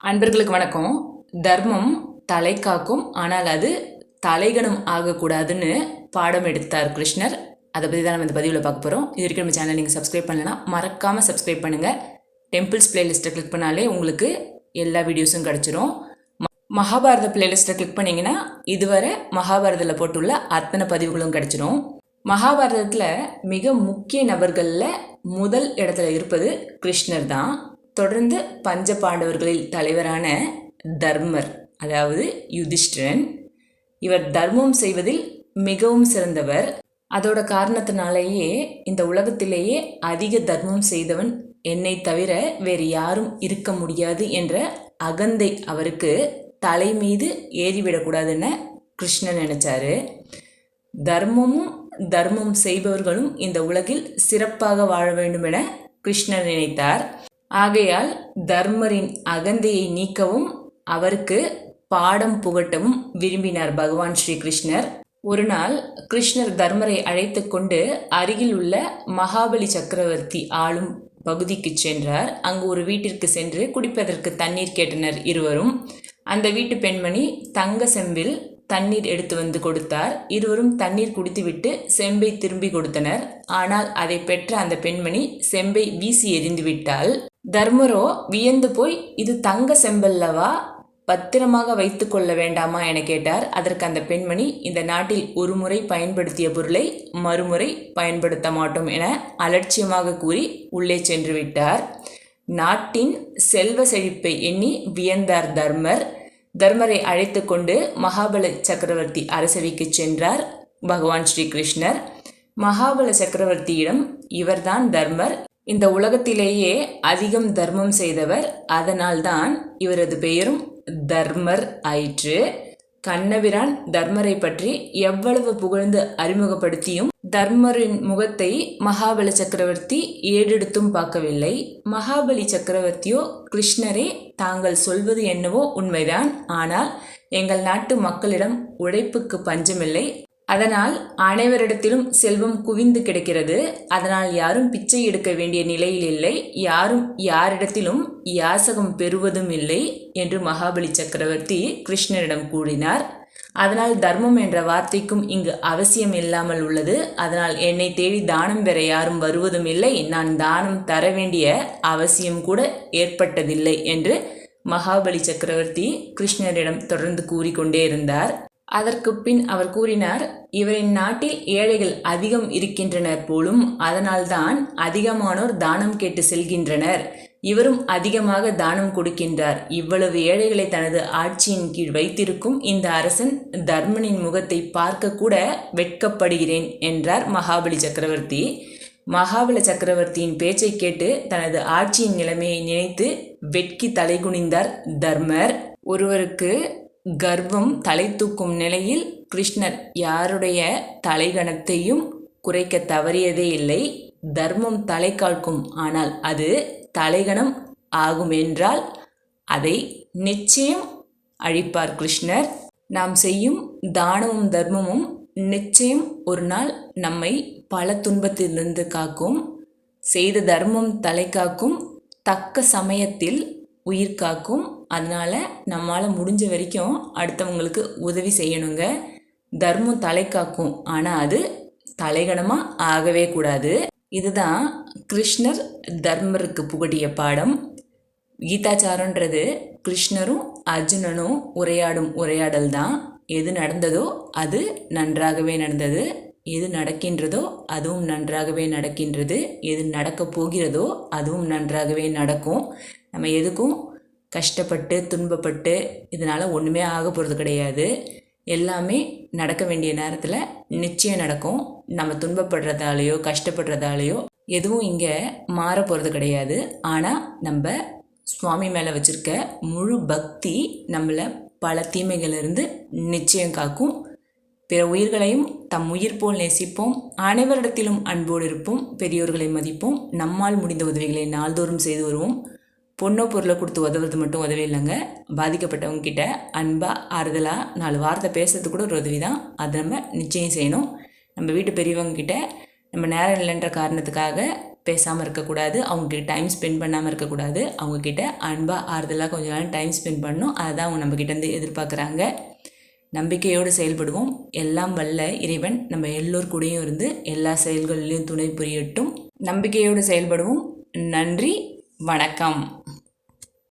அன்பர்களுக்கு வணக்கம். தர்மம் தலை காக்கும் ஆனால் அது தலைகணம் ஆகக்கூடாதுன்னு பாடம் எடுத்தார் கிருஷ்ணர். அதை பற்றி தான் நம்ம இந்த பதிவில் பார்க்க போகிறோம் இது வரைக்கும் நம்ம சேனல் நீங்கள் சப்ஸ்கிரைப் பண்ணலன்னா மறக்காமல் சப்ஸ்கிரைப் பண்ணுங்கள் டெம்பிள்ஸ் பிளேலிஸ்ட்டை கிளிக் பண்ணாலே உங்களுக்கு எல்லா வீடியோஸும் கிடச்சிரும். ம- மகாபாரத பிளேலிஸ்ட்டை கிளிக் பண்ணிங்கன்னா இதுவரை மகாபாரதத்தில் போட்டுள்ள அத்தனை பதிவுகளும் கிடச்சிரும். மகாபாரதத்தில் மிக முக்கிய நபர்களில் முதல் இடத்துல இருப்பது கிருஷ்ணர் தான். தொடர்ந்து பஞ்ச பாண்டவர்களில் தலைவரான தர்மர் அதாவது யுதிஷ்டிரன் இவர் தர்மம் செய்வதில் மிகவும் சிறந்தவர். அதோட காரணத்தினாலேயே இந்த உலகத்திலேயே அதிக தர்மம் செய்தவன் என்னை தவிர வேறு யாரும் இருக்க முடியாது என்ற அகந்தை அவருக்கு தலை மீது ஏறிவிடக்கூடாதுன்னு கிருஷ்ணன் நினைச்சாரு. தர்மமும் தர்மம் செய்பவர்களும் இந்த உலகில் சிறப்பாக வாழ வேண்டும் என கிருஷ்ணன் நினைத்தார். ஆகையால் தர்மரின் அகந்தையை நீக்கவும் அவருக்கு பாடம் புகட்டவும் விரும்பினார் பகவான் ஸ்ரீ கிருஷ்ணர். ஒரு நாள் கிருஷ்ணர் தர்மரை அழைத்து கொண்டு அருகில் உள்ள மகாபலி சக்கரவர்த்தி ஆளும் பகுதிக்கு சென்றார். அங்கு ஒரு வீட்டிற்கு சென்று குடிப்பதற்கு தண்ணீர் கேட்டனர் இருவரும். அந்த வீட்டு பெண்மணி தங்க செம்பில் தண்ணீர் எடுத்து வந்து கொடுத்தார். இருவரும் தண்ணீர் குடித்துவிட்டு செம்பை திரும்பி கொடுத்தனர். ஆனால் அதை பெற்ற அந்த பெண்மணி செம்பை வீசி எறிந்து விட்டால் தர்மரோ வியந்து போய் இது தங்க செம்பல்லவா? பத்திரமாக வைத்து கொள்ள வேண்டாமா? என கேட்டார். அதற்கு அந்த பெண்மணி இந்த நாட்டில் ஒரு முறை பயன்படுத்திய பொருளை மறுமுறை பயன்படுத்த மாட்டோம் என அலட்சியமாக கூறி உள்ளே சென்று விட்டார். நாட்டின் செல்வ செழிப்பை எண்ணி வியந்தார் தர்மர். தர்மரை அழைத்து கொண்டு மகாபல சக்கரவர்த்தி அரசவைக்கு சென்றார் பகவான் ஸ்ரீ கிருஷ்ணர். மகாபல சக்கரவர்த்தியிடம் இவர்தான் தர்மர். இந்த உலகத்திலேயே அதிகம் தர்மம் செய்தவர் அதனால்தான் இவரது பெயரும் தர்மர் ஆயிற்று. கண்ணபிரான் தர்மரை பற்றி எவ்வளவு புகழ்ந்து அறிமுகப்படுத்தியும் தர்மரின் முகத்தை மகாபலி சக்கரவர்த்தி ஏறெடுத்தும் பார்க்கவில்லை. மகாபலி சக்கரவர்த்தியோ கிருஷ்ணரே தாங்கள் சொல்வது என்னவோ உண்மைதான். ஆனால் எங்கள் நாட்டு மக்களிடம் உழைப்புக்கு பஞ்சமில்லை. அதனால் அனைவரிடத்திலும் செல்வம் குவிந்து கிடக்கிறது. அதனால் யாரும் பிச்சை எடுக்க வேண்டிய நிலையில் இல்லை. யாரும் யாரிடத்திலும் யாசகம் பெறுவதும் இல்லை என்று மகாபலி சக்கரவர்த்தி கிருஷ்ணரிடம் கூறினார். அதனால் தர்மம் என்ற வார்த்தைக்கும் இங்கு அவசியம் இல்லாமல் உள்ளது. அதனால் என்னை தேடி தானம் பெற யாரும் வருவதும் இல்லை. நான் தானம் தர வேண்டிய அவசியம் கூட ஏற்பட்டதில்லை என்று மகாபலி சக்கரவர்த்தி கிருஷ்ணரிடம் தொடர்ந்து கூறிக்கொண்டே இருந்தார். அதற்கு பின் அவர் கூறினார் இவரின் நாட்டில் ஏழைகள் அதிகம் இருக்கின்றனர் போலும் அதனால்தான் அதிகமானோர் தானம் கேட்டு செல்கின்றனர். இவரும் அதிகமாக தானம் கொடுக்கின்றார். இவ்வளவு ஏழைகளை தனது ஆட்சியின் கீழ் வைத்திருக்கும் இந்த அரசன் தர்மனின் முகத்தை பார்க்க கூட வெட்கப்படுகிறேன் என்றார் மகாபலி சக்கரவர்த்தி. மகாபல சக்கரவர்த்தியின் பேச்சை கேட்டு தனது ஆட்சியின் நிலைமையை நினைத்து வெட்கி தலைகுனிந்தார் தர்மர். ஒருவருக்கு கர்வம் தலை தூக்கும் நிலையில் கிருஷ்ணர் யாருடைய தலைகணத்தையும் குறைக்க தவறியதே இல்லை. தர்மம் தலை காக்கும். ஆனால் அது தலைகணம் ஆகும் என்றால் அதை நிச்சயம் அழிப்பார் கிருஷ்ணர். நாம் செய்யும் தானமும் தர்மமும் நிச்சயம் ஒரு நாள் நம்மை பல துன்பத்திலிருந்து காக்கும். செய்த தர்மம் தலை காக்கும். தக்க சமயத்தில் உயிர் காக்கும். அதனால் நம்மால் முடிஞ்ச வரைக்கும் அடுத்தவங்களுக்கு உதவி செய்யணுங்க. தர்மம் தலை காக்கும். ஆனால் அது தலைகணமாக ஆகவே கூடாது. இதுதான் கிருஷ்ணர் தர்மருக்கு புகட்டிய பாடம். கீதாச்சாரன்றது கிருஷ்ணரும் அர்ஜுனனும் உரையாடும் உரையாடல் தான். எது நடந்ததோ அது நன்றாகவே நடந்தது. எது நடக்கின்றதோ அதுவும் நன்றாகவே நடக்கின்றது. எது நடக்கப் போகிறதோ அதுவும் நன்றாகவே நடக்கும். நம்ம எதுக்கும் கஷ்டப்பட்டு துன்பப்பட்டு இதனால் ஒன்றுமே ஆக போகிறது கிடையாது. எல்லாமே நடக்க வேண்டிய நேரத்தில் நிச்சயம் நடக்கும். நம்ம துன்பப்படுறதாலேயோ கஷ்டப்படுறதாலேயோ எதுவும் இங்கே மாற போகிறது கிடையாது. ஆனால் நம்ம சுவாமி மேலே வச்சுருக்க முழு பக்தி நம்மளை பல தீமைகளிலிருந்து நிச்சயம் காக்கும். பிற உயிர்களையும் தம் உயிர் போல் நேசிப்போம். அனைவரிடத்திலும் அன்போடு இருப்போம். பெரியோர்களை மதிப்போம். நம்மால் முடிந்த உதவிகளை நாள்தோறும் செய்து வருவோம். பொண்ணோ பொருளை கொடுத்து உதவுறது மட்டும் உதவி இல்லைங்க. பாதிக்கப்பட்டவங்க கிட்ட அன்பாக ஆறுதலாக நாலு வார்த்தை பேசுறது கூட ஒரு உதவி தான். அதை நம்ம நிச்சயம் செய்யணும். நம்ம வீட்டு பெரியவங்க கிட்ட நம்ம நேரம் இல்லைன்ற காரணத்துக்காக பேசாமல் இருக்கக்கூடாது. அவங்கக்கிட்ட டைம் ஸ்பெண்ட் பண்ணாமல் இருக்கக்கூடாது. அவங்கக்கிட்ட அன்பாக ஆறுதலாக கொஞ்ச நேரம் டைம் ஸ்பெண்ட் பண்ணணும். அதை அவங்க நம்மக்கிட்டேருந்து எதிர்பார்க்குறாங்க. நம்பிக்கையோடு செயல்படுவோம். எல்லாம் வல்ல இறைவன் நம்ம எல்லோர் கூடயும் இருந்து எல்லா செயல்களிலையும் துணை புரியட்டும். நம்பிக்கையோடு செயல்படுவோம். நன்றி. வணக்கம்.